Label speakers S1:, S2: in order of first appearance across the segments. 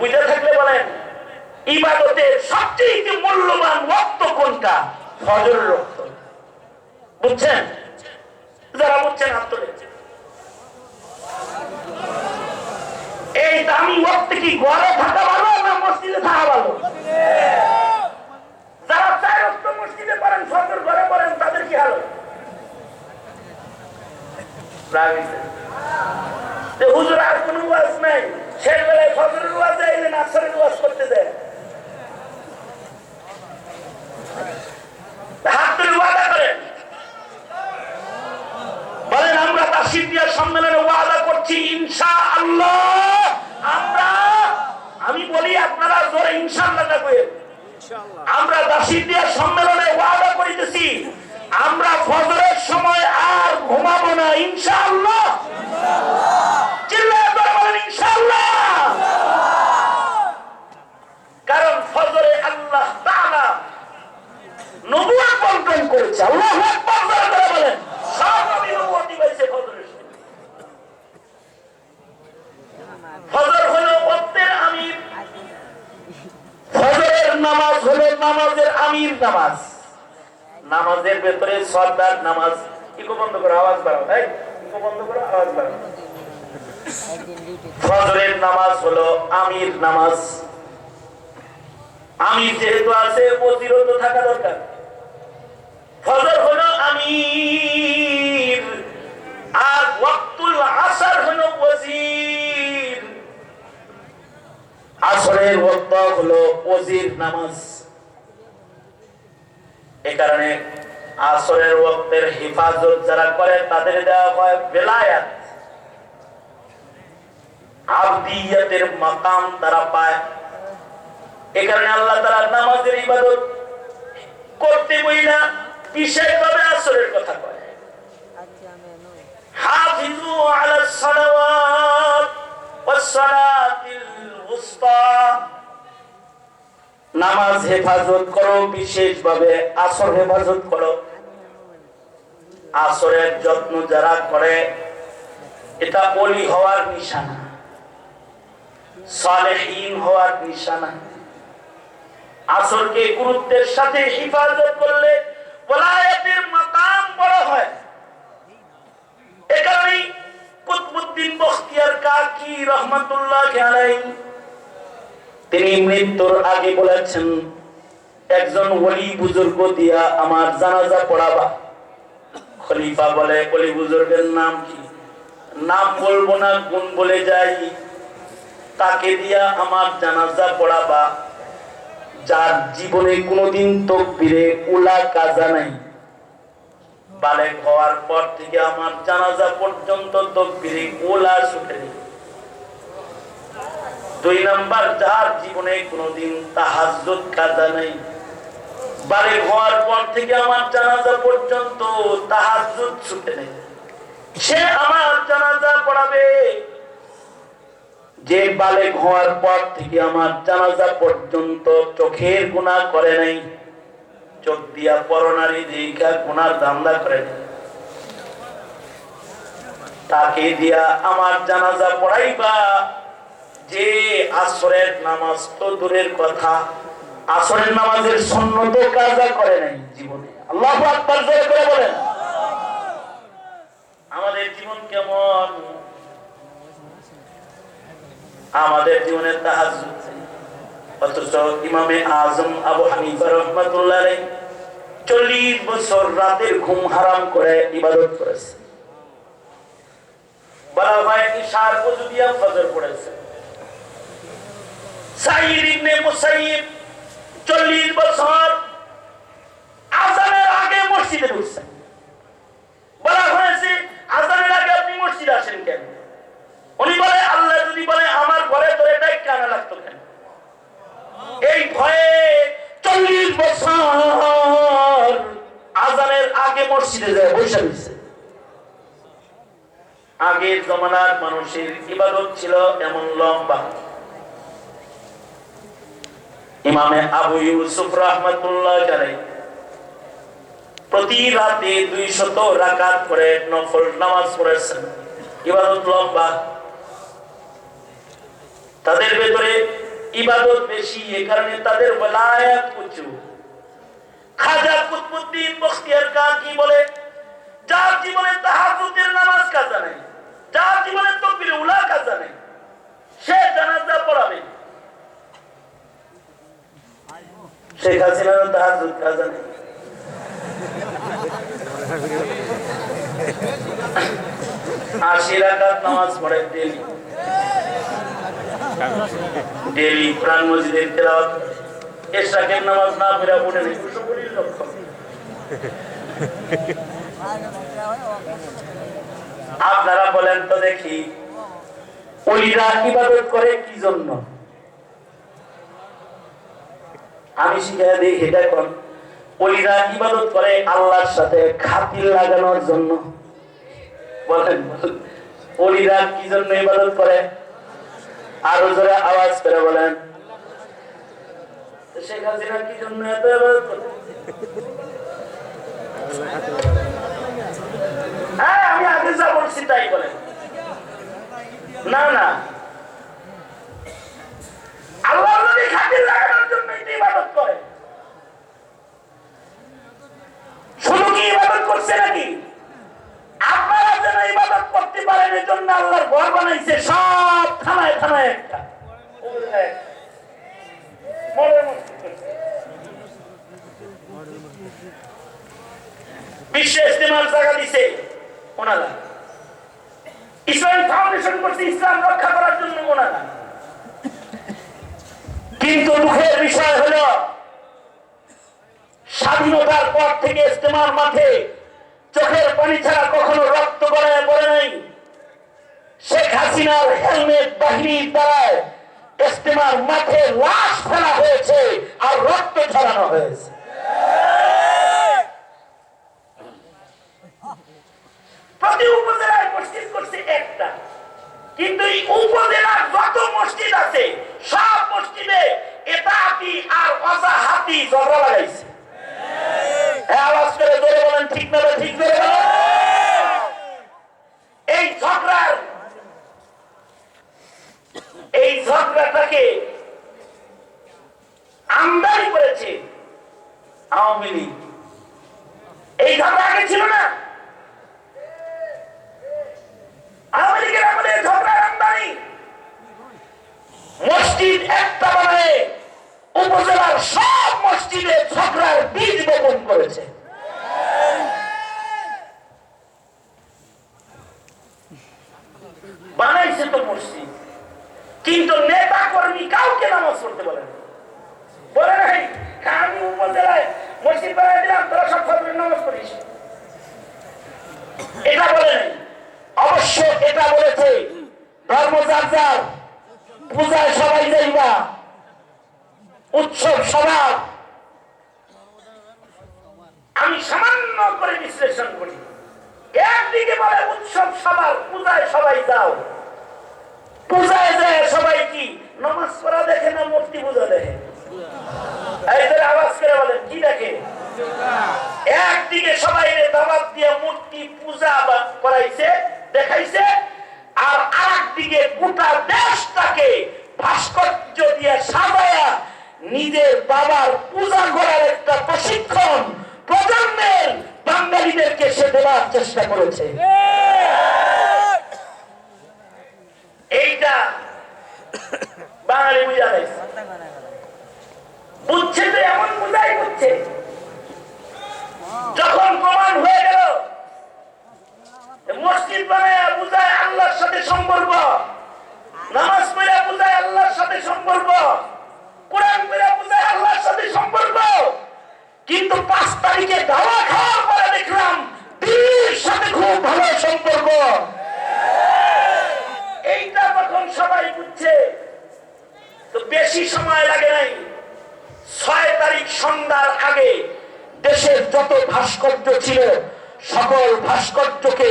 S1: বুঝে থাকলে বলেন, ইবাদতের সবচেয়ে মূল্যবান রক্ত কোনটা? ফজর রক্ত। বুঝছেন? যারা বুঝছেন তোলে এই দামি ওয়াক্ত কি ঘরে থাকা ভালো না মসজিদে থাকা ভালো? যারা চার ওয়াক্ত মসজিদে পড়েন, ফজর ঘরে পড়েন, তাদের কি হাল? হুজুর আর কোনো ওয়াজ নাই। শেষ বেলায় ফজরের ওয়াজ ওয়াজ করতে আমরা দাসিদিয়া সম্মেলনে ওয়াদা করছি ইনশা আল্লাহ আমরা আমি বলি আপনারা জোরে ইনশাআল্লাহ ডাকবেন আমরা দাসিদিয়া সম্মেলনে ওয়াদা করিতেছি আমরা ফজরের সময় আর ঘুমাবো না ইনশাআল্লাহ। চিল্লায় করে বলেন ইনশাআল্লাহ কারণ ফজরে আল্লাহ তাআলা নবুয়ত বন্টন করেছে। বলেন। সব নবী নবুয়তি আমির। নামাজ হলো ভেতরে সর্দার নামাজ। ইকো বন্ধ করো, আওয়াজ বাড়াও, তাই? ইকো করো, আওয়াজ বাড়াও। ফজরের নামাজ হলো আমির নামাজ। আমির যেহেতু আছে ওজিরও তো থাকা দরকার। আমির। আর ওয়াক্তুল আসার হলো ওজির আসরের ওয়াক্ত হলো ওজির নামাজ। এ কারণে আসরের ওয়াক্তের হেফাজত যারা করে, তাদের দেওয়া হয় বেলায়াত। আবদিয়াতের মাকাম তারা পায়। এ কারণে আল্লাহ তারা নামাজের ইবাদত করতে বইলা বিশেষভাবে আসরের কথা কয়। হাফিজু আলা সালাওয়াত ওয়াস সালাতিল উসতা। নামাজ হেফাজত করো বিশেষভাবে আসর হেফাজত করো। আসরের যত্ন যারা করে এটা অলি হওয়ার নিশানা। সালেহীন হওয়ার নিশানা। আসরকে গুরুত্বের সাথে হেফাজত করলে ওলায়াতের মাকাম বড় হয়। এ তিনি মৃত্যুর আগে বলেছেন, একজন ওলি বুজুর্গ দিয়া আমার জানাজা পড়াবা। খলিফা বলে, ওলি বুজুর্গের নাম কি? নাম বলব না, গুণ বলে যাই। তাকে দিয়া আমার জানাজা পড়াবা। যার জীবনে কোনোদিন তকবিরে উলা কাজা নাই। হওয়ার পর থেকে আমার জানাজা পর্যন্ত তকবিরে উলা ছুটে নেই। দুই নাম্বার, যার জীবনে কোনোদিন কাজা নেই। হওয়ার পর থেকে আমার জানাজা পর্যন্ত ছুটে নেই। সে আমার জানাজা পড়াবে যে বালেক হওয়ার পর থেকে আমার জানাজা পর্যন্ত চোখের গুণা করে নাই। চোখ দিয়া পরনারী দিকা গুনার দান্দা করে নাই। তাকে দিয়া আমার জানাজা পড়াইবা। যে আসরের নামাজ তো দূরের কথা। আসরের নামাজের সন্ন্যত কাজা করে নাই জীবনে। আল্লাহ করে বলেন। আমাদের জীবন কেমন? আমাদের জীবনে তাহাজ্জুদ অথচ ইমামে আজম আবু হানিফা রহমাতুল্লাহ বছর রাতের ঘুম হারাম করে ইবাদত করেছে। চল্লিশ ইশার পজুদিয়া ফজর পড়েছে। সাইদ ইবনে মুসাইয়িব 40 বছর আজানের আগে মসজিদে ঢুকছেন বলা হয়েছে আজানের আগে আপনি মসজিদে আসেন কেন উনি বলে আল্লাহ যদি বলে আমার ঘরে তোর এটাই কানা লাগতো কেন এই ভয়ে চল্লিশ বছর আজানের আগে মসজিদে যায় বৈশা দিচ্ছে আগের জমানার মানুষের ইবাদত ছিল এমন লম্বা। ইমামে আবু ইউসুফ রহমতুল্লাহ জানাই প্রতি রাতে দুই শত রাকাত করে নফল নামাজ পড়েছেন। ইবাদত লম্বা। তাদের ভেতরে ইবাদত বেশি, এ কারণে তাদের বেলায়াত উঁচু। খাজা কুতবুদ্দিন বখতিয়ার কা কি বলে? যার জীবনে তাহাজুদের নামাজ কাজা নেই। যার জীবনে তকবির উলা কাজা নেই সে জানাজা পড়াবে। শেখ হাসিনার নামাজ পড়ে ডেলি ডেলি কোরআন মসজিদের তেলাওয়াত। নামাজ না পড়া পড়ে আপনারা বলেন তো দেখি ওলিরা ইবাদত করে, কি জন্য? আমি শিখাই দিই, এটা এখন ওলিরা ইবাদত করে আল্লাহর সাথে খাতির লাগানোর জন্য? বলেন। ওলিরা কি জন্য ইবাদত করে? আরও জোরে আওয়াজ করে বলেন। হাসিনা কি জন্য এত ইবাদত করে? হ্যাঁ আমি আগে যা বলছি তাই বলেন। না না। আল্লাহ করে। শুধু ইবাদত করতে পারেন জন্য আল্লাহর ঘর বানাইছে, সব থানায় থানায় একটা। বিশ্ব ইস্তেমার জায়গা দিছে। ওনারা। ইসলাম ফাউন্ডেশন করছে, ইসলাম রক্ষা করার জন্য ওনারা। কিন্তু দুঃখের বিষয় হলো, স্বাধীনতার পর থেকে ইস্তেমার মাঠে চোখের পানি ছাড়া কখনো রক্ত গড়ায় পড়ে নাই। শেখ হাসিনার হেলমেট বাহিনীর দ্বারায় ইস্তেমার মাঠে লাশ ফেলা হয়েছে আর রক্ত ঝরানো হয়েছে। প্রতি উপজেলায় মসজিদ করছে একটা। কিন্তু এই উপজেলার যত মসজিদ আছে সব মসজিদে এটা হাতি আর অজা হাতি ঝগড়া লাগাইছে। হ্যাঁ, এই এই আমদানি করেছে আওয়ামী লীগ। এই ঝগড়া আগে ছিল না? আওয়ামী লীগের আমলে ঝগড়ার মসজিদ একটা সব মসজিদে ঝগড়ার বীজ করেছে। বানাইছে তো মসজিদ। কিন্তু নেতা কর্মী কাউকে নামাজ পড়তে বলে না। বলে মসজিদ বানাই দিলাম, তোরা সব এটা বলে নাই। অবশ্য এটা বলেছে ধর্মযাত্রার পূজায় সবাই যাইবা, উৎসব সভা আমি সামান্য করে বিশ্লেষণ করি। একদিকে বলে উৎসব সবার, পূজায় সবাই যাও। পূজায় যায় সবাই কি? নমাজ পড়া দেখে না মূর্তি পূজা দেখে? আওয়াজ করে কি দেখে? একদিকে সবাই দাবাত দিয়ে মূর্তি পূজা করাইছে দেখাইছে, আর আরেক দিকে গোটা দেশটাকে ভাস্কর্য দিয়ে সাজায়া নিজের বাবার পূজা করার একটা প্রশিক্ষণ প্রজন্মের বাঙালিদেরকে সে দেওয়ার চেষ্টা করেছে। এইটা বাঙালি বুঝা বুঝছে তো, এমন বুঝাই বুঝছে। যখন প্রমাণ হয়ে গেল মসজিদ বানায় বুঝায় আল্লাহর সাথে সম্পর্ক। নামাজ পড়ে বুঝায় আল্লাহর সাথে সম্পর্ক। কোরআন পড়ে বুঝায় আল্লাহর সাথে সম্পর্ক। কিন্তু পাঁচ তারিখে দাওয়া খাওয়ার পরে দেখলাম দিল্লির সাথে খুব ভালো সম্পর্ক। এইটা তখন সবাই বুঝছে। তো বেশি সময় লাগে নাই। ছয় তারিখ সন্ধ্যার আগে দেশের যত ভাস্কর্য ছিল, সকল ভাস্কর্যকে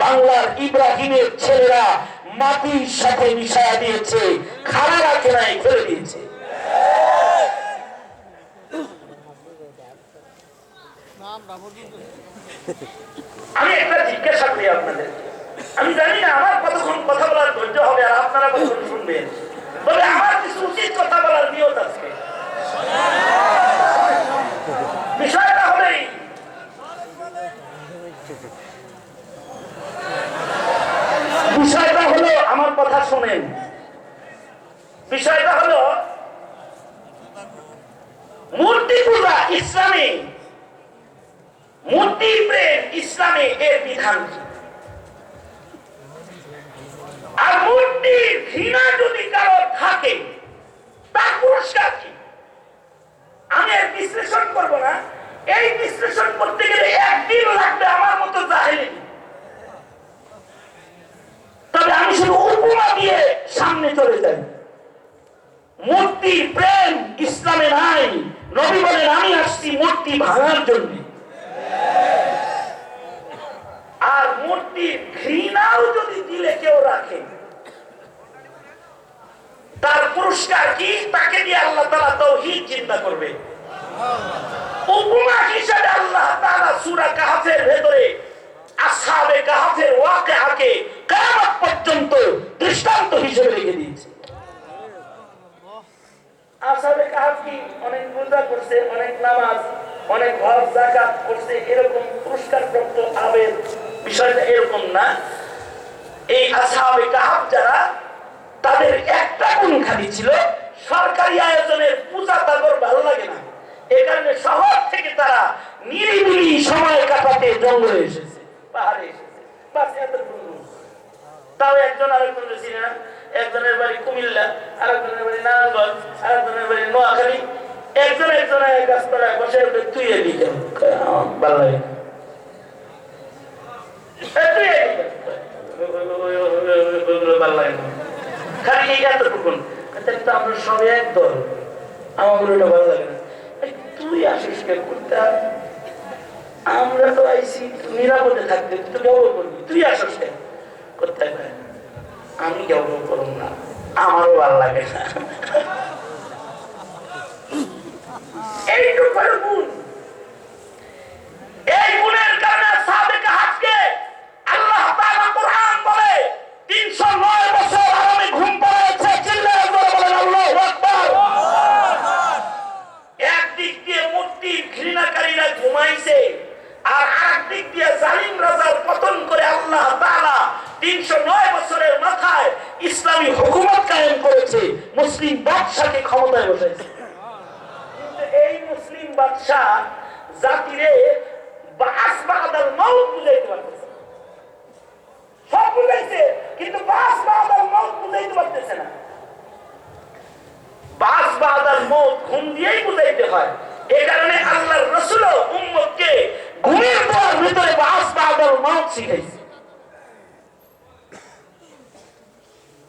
S1: বাংলার ইব্রাহিমের ছেলেরা মাটির সাথে মিশায়া দিয়েছে খাড়া রাখে নাই ফেলে দিয়েছে। আমি একটা জিজ্ঞাসা করি আপনাদের। আমি জানি না আমার কতক্ষণ কথা বলার ধৈর্য হবে আর আপনারা কতক্ষণ শুনবেন। তবে আমার কিছু উচিত কথা বলার নিয়ত আছে। বিষয়টা হলেই বিষয়টা হলো আমার কথা শোনেন। বিষয়টা হলো, মূর্তি পূজা ইসলামে, মূর্তি প্রেম ইসলামে এর বিধান? আর মূর্তির ঘৃণা যদি কারও থাকে, তার পুরস্কার কি? আমি বিশ্লেষণ করব না। এই বিশ্লেষণ করতে গেলে একদিন লাগবে আমার মতো জাহেলি। তবে আমি শুধু উপমা দিয়ে সামনে চলে যাই। মূর্তি, প্রেম, ইসলামে নাই। নবী বলেন, আমি আসছি মূর্তি ভাঙার জন্য। আর মূর্তির ঘৃণাও যদি দিলে কেউ রাখে, তার পুরস্কার কি? তাকে দিয়ে আল্লাহ তালা তৌহিদ চিন্তা করবে। উপমা হিসাবে আল্লাহ তাআলা সূরা কাহফের ভেতরে আসহাবে কাহফের ওয়াকিআকে কিয়ামত পর্যন্ত দৃষ্টান্ত হিসেবে রেখে দিয়েছে। আসহাবে কাহফ কি অনেক রোজা করছে, অনেক নামাজ, অনেক হজ, যাকাত করছে, এরকম পুরস্কার প্রাপ্ত আবেদ বিষয়টা এরকম না। এই আসহাবে কাহফ যারা, তাদের একটা গুণ খালি ছিল, সরকারি আয়োজনের পূজা তাদের ভালো লাগে না। এই কারণে শহর থেকে তারা নিরিবিলি সময় কাটাতে জঙ্গলে এসেছে। পাহাড়ে তাও একজন আরেকজনের চিনে না। একজনের বাড়ি কুমিল্লা, আরেকজনের বাড়ি নারায়ণগঞ্জ, আরেকজনের বাড়ি নোয়াখালী। একজন একজন এক গাছতলায় বসে ওকে তুই এলি কেন ভালো লাগে। আমরা সবাই এক আমার ভালো লাগে না। তুই আসিস কেন করতে আমরা তো আইসি নিরাপদে থাকবে তুই তো করবি তুই আসিস কেন? করতে আমি গৌরব করব না? আমারও ভালো লাগে না হলো গুণ এই গুণের কারণে সাবেক হাজকে আল্লাহ তাআলা কোরআন বলে 309 বছর আরামে ঘুম পড়েছে চিল্লায়ে জোরে বলেন আল্লাহু আকবার একদিক দিয়ে মূর্তি ঘৃণাকারীরা ঘুমাইছে আর আরেক দিক দিয়ে জালিম রাজার পতন করে আল্লাহ তাআলা 309 বছরের মাথায় ইসলামী হুকুমত কায়েম করেছে মুসলিম বাদশাকে ক্ষমতায় বসাইছে কিন্তু এই মুসলিম বাদশাহ জাতিরে বাস বাদাল মাউত বুঝাইতে পারতেছে না। সব বুঝাইছে কিন্তু বাস বাদাল মাউত বুঝাইতে পারতেছে না বাস বাদাল মৌত ঘুম দিয়েই বুঝাইতে হয়। এই কারণে আল্লাহর রসুল উম্মতকে ঘুমের পর ভিতরে বাস বাদাল মৌত শিখাইছে।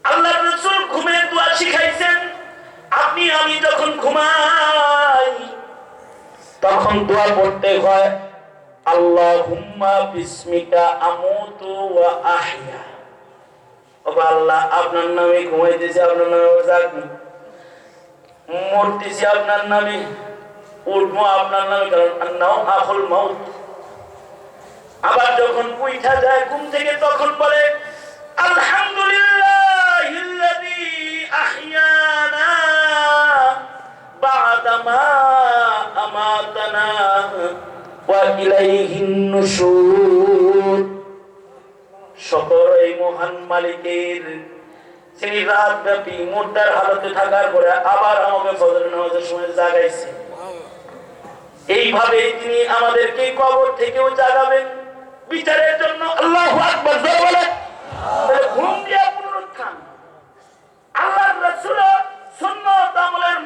S1: আল্লাহ রসুল ঘুমের দোয়া শিখাইছেন, আপনি, আমি যখন ঘুমাই, তখন দোয়া পড়তে হয় আল্লাহ হুম্মা বিস্মিকা আমুতু ওয়া আহয়া। ওগো আল্লাহ, আপনার নামে ঘুমাইতেছি, আপনার নামে জাগবো মরতেছি আপনার নামে আপনার নামে, কারণ মাউত। আবার যখন উঠা যায় ঘুম থেকে, তখন বলে আলহামদুলিল্লাহ আহইয়ানা বা'দামা আমাতানা ওয়া ইলাইহিন নুশুর। সকল এই মহান মালিকের তিনি রাত ব্যাপী হালতে থাকার পরে আবার আমাকে নামাজের সময় জাগাইছে। এইভাবে তিনি আমাদেরকে কবর থেকেও জাগাবেন। বিচারের জন্য আল্লাহ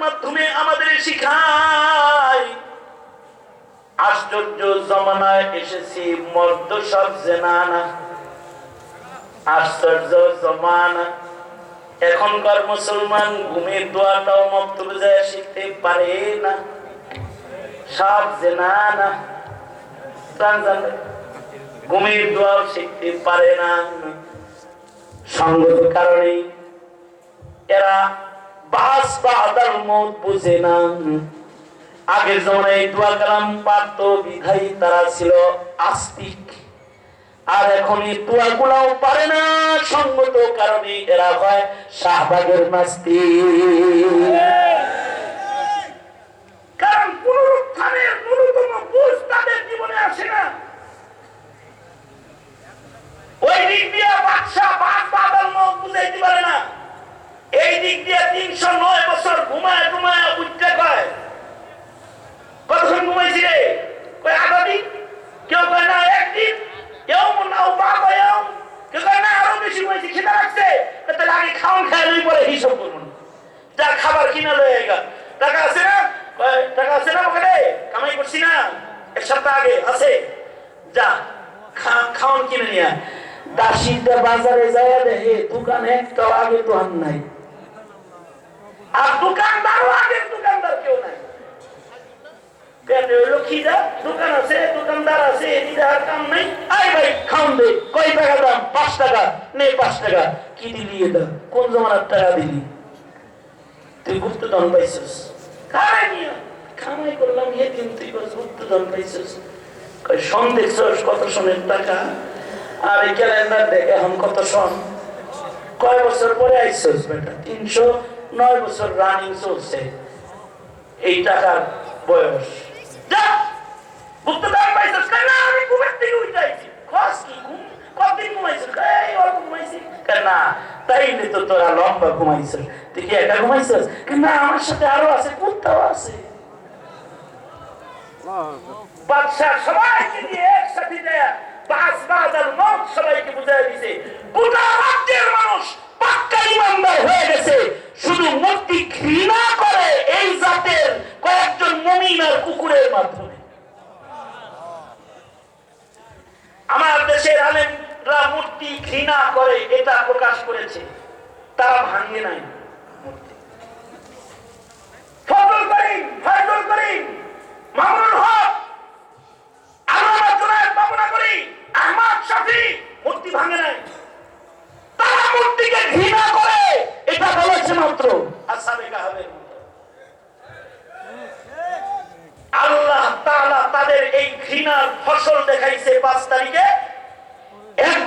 S1: মাধ্যমে আমাদের শিখায়। আশ্চর্য জমানায় এসেছি মর্দ সব জেনানা। আশ্চর্য জমানা। এখনকার মুসলমান ঘুমের দোয়াটাও মক্তব যায় শিখতে পারে না। সব জেনা না। জানে। ঘুমের দোয়াও শিখতে পারে না। সঙ্গত কারণে এরা বাস বা আদার মত বুঝে না। আগের জমানায় দোয়া কালাম পারত বিধায়ী তারা ছিল আস্তিক। আর এখন এই তুয়াগুলাও পারে না, সঙ্গত কারণে এরা হয় শাহবাগের মাস্তি। কারণ জীবনে না। ওই দিক দিয়ে মুখ বুঝাইতে পারে না এই দিক দিয়ে তিনশো নয় বছর ঘুমায় ঘুমায় উঠতে কয় কতক্ষণ ঘুমাইছি রে কয় আধা দিন কেউ কয় না একদিন কেউ না ও বা কয় এও। কেউ কয় না আরও বেশি ঘুমাইছি খেতে লাগছে কয় তাহলে আগে খাওয়ান খায় লই পরে হিসাব করুন যা খাবার কিনা লয়ে গা টাকা আছে না কয়, টাকা আছে না ওখানে কামাই করছি না সপ্তাহ আগে আছে। যা খাওয়ান কিনে নিয়ে। দাসিটা বাজারে যায় দেখে দোকানে একটাও আগে তো আর নাই। আর দোকানদারও আগের দোকানদার কেউ নাই। দোকান আছে, দোকানদার আছে কাম নাই। আই ভাই, খাওন দে। কয় টাকা দাম? পাঁচ টাকা। নে পাঁচ টাকা। কোন জমানার টাকা দিলি? তুই গুপ্তধন পাইছিস। খাই নিয়ে? খামাই করলাম সন কত সনের টাকা? আর এই ক্যালেন্ডার কত সন কয় বছর পরে বেটা? তিনশো নয় বছর রানিং চলছে। এই টাকার বয়স। না তো ঘুমাইছিস। তুই ঘুমাইছিস? না, আমার সাথে আরও আছে, কুত্তাও আছে। বাদশাহ সবাইকে দিয়ে একসাথে বাস বাজার মত সবাইকে বুঝাই দিছে গোটা রাজ্যের মানুষ পাক্কা ইমানদার হয়ে গেছে শুধু মূর্তি ঘৃণা করে এই জাতের কয়েকজন মমিন আর কুকুরের মাধ্যমে আমার দেশের আলেমরা মূর্তি ঘৃণা করে এটা প্রকাশ করেছে তারা ভাঙে নাই মূর্তি ফজল করিম ফজল করিম মামুনুল হক আল্লামা জুনায়েদ বাবনা করি আহমদ শফি মূর্তি ভাঙে নাই তারা মূর্তিকে ঘৃণা করে এটা বলেছে মাত্র আসামে কাহাবের মতো। আল্লাহ তাআলা তাদের এই ঘৃণার ফসল দেখাইছে পাঁচ তারিখে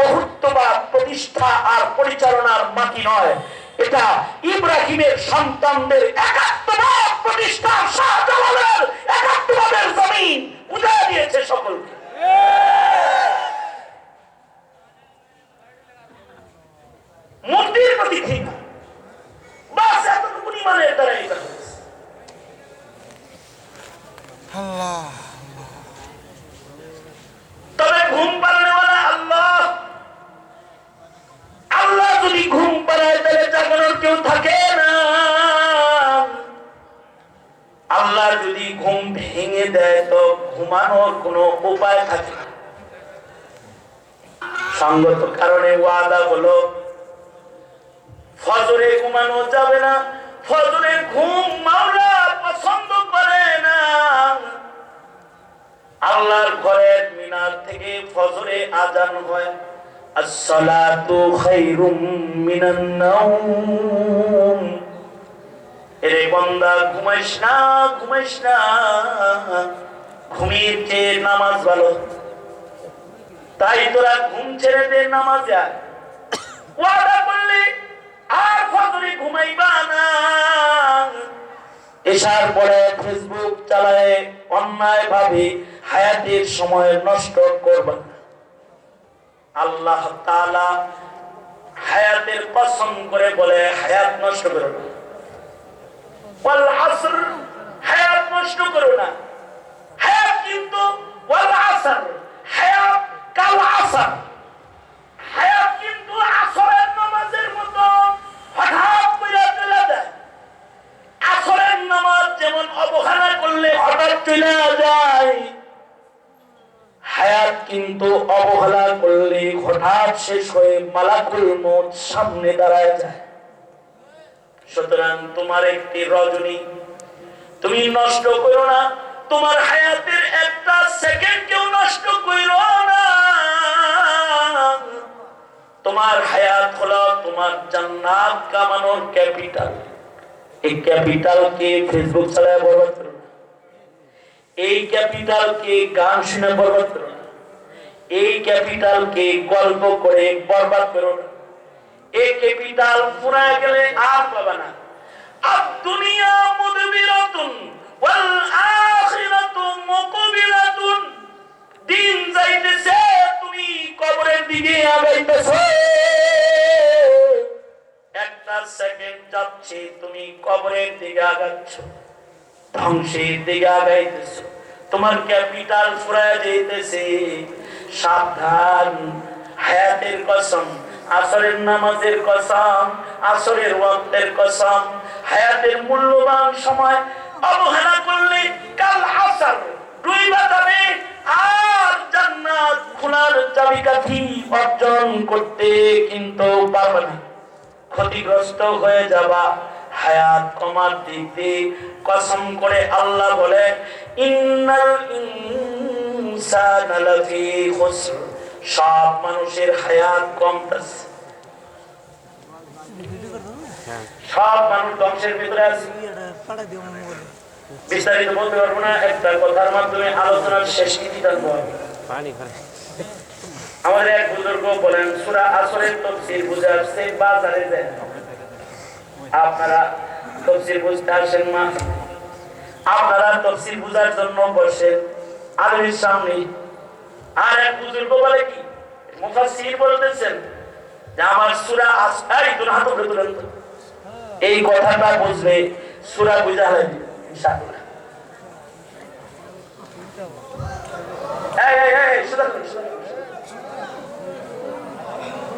S1: বহুত্ববাদ, প্রতিষ্ঠা আর পরিচালনার মাটি নয়। এটা ইব্রাহিমের সন্তানদের একাত্মবাদ একাত্মবাদের জমিন। দিয়েছে সকলকে। মূর্তির প্রতি ঘৃণা বাস এতটুকু ইমানের দ্বারা এটা হয়েছে। কোনো উপায় থাকে সঙ্গত কারণে ওয়াদা হলো, ফজরে ঘুমানো যাবে না ফজরের ঘুম মাওলা পছন্দ করে না। আল্লাহর ঘরের মিনার থেকে ফজরে আজান হয়। ঘুমাইস না ঘুমাইস না। নামাজ ভালো তাই তোরা ঘুম ছেড়ে দে, নামাজ ওয়াদা আর ফজরে ঘুমাইবা না। এসার পরে ফেসবুক চালায় অন্যায় ভাবে, হায়াতের সময় নষ্ট করবা। আল্লাহ হায়াতের কসম করে বলে, হায়াত নষ্ট করো না। হায়াত নষ্ট করো না। হায়াত কিন্তু ওয়াল আসর হায়াত কাল আসর। হায়াত কিন্তু আসরের নামাজের মতো হঠাৎ করে চলে যায়। আসরের নামাজ যেমন অবহেলা করলে হঠাৎ চলে যায়। হায়াত কিন্তু অবহেলা করলে হঠাৎ শেষ হয়ে মালাকুল মত সামনে দাঁড়ায় যায়। সুতরাং তোমার একটি রজনী, তুমি নষ্ট করো না। তোমার হায়াতের একটা সেকেন্ড কেউ নষ্ট করো না। তোমার হায়াত হলো তোমার জান্নাত কামানোর ক্যাপিটাল এই ক্যাপিটালকে ফেসবুক চালায় বরবাদ করো এই ক্যাপিটালকে গান শুনে বরবাদ করো এই ক্যাপিটালকে গল্প করে বরবাদ করো না। এই ক্যাপিটাল পুরায় গেলে আর পাবে না। আর দুনিয়া আগাচ্ছ ধ্বংসের তোমার ক্যাপিটাল যাইতেছে। সাবধান, হায়াতের কসম, আসরের নামাজের কসম, আসরের ওয়াক্তের কসম, হায়াতের মূল্যবান সময় অবহেলা করলে কাল আসর ডুইবা যাবে আর জান্নাত খোলার চাবিকাঠি অর্জন করতে কিন্তু পারবে না। ক্ষতিগ্রস্ত হয়ে যাবা। হায়াত কমার দিক কসম করে আল্লাহ বলে ইন্নাল ইনসানা লাফি খুসর। সব মানুষের হায়াত কমতেছে সব মানুষ ধ্বংসের ভিতরে আছে। বিস্তারিত বলতে পারব না একটা কথার মাধ্যমে আলোচনার শেষ নীতি জানব আমাদের এক বুজুর্গ বলেন সুরা আসরের তফসির বুঝে আসছে বাজারে দেন আপনারা তফসির বুঝতে আসেন মা আপনারা তফসির বুঝার জন্য বসেন। আলমীর সামনে। আর এক বুজুর্গ বলে কি? মুফাসসির বলতেছেন যে, আমার সুরা আসাই তোর হাত তুলেন এই কথাটা বুঝবে। সুরা বুঝা হয় ইনশাআল্লাহ। এই এই এই সুরা সুরা